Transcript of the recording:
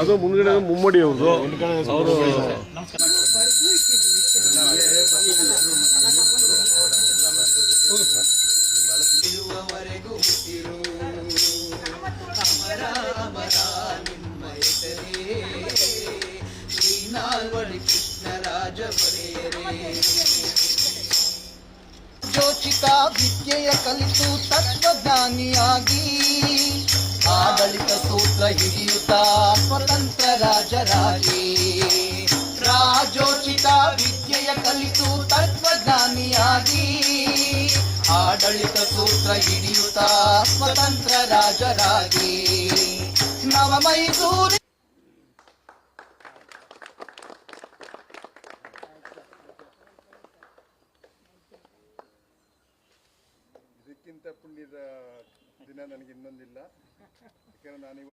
ಅದು ಮುಂದ್ಗಡೆ ಮುಮ್ಮಡಿ ಅವ್ರದ್ದು ಅವರು ಇರುವವರೆಗೂ ವಿದ್ಯೆಯ ಕಲಿತು ಅಮರ ಹಿಡಿಯುತ್ತ ಸ್ವತಂತ್ರ ರಾಜರಾಗಿ ರಾಜೋಚಿತ ವಿದ್ಯೆಯ ಕಲಿತು ತತ್ವಜ್ಞಾನಿಯಾಗಿ. ಆಡಳಿತ ಸೂತ್ರ ಹಿಡಿಯುತ್ತ ಸ್ವತಂತ್ರ ರಾಜರಾಗಿ. ನವ ಮೈಸೂರು ಇದಕ್ಕಿಂತ ಪುಣ್ಯದ ದಿನ ನನಗೆ ಇನ್ನೊಂದಿಲ್ಲ. ಯಾಕಂದ್ರೆ ನಾನು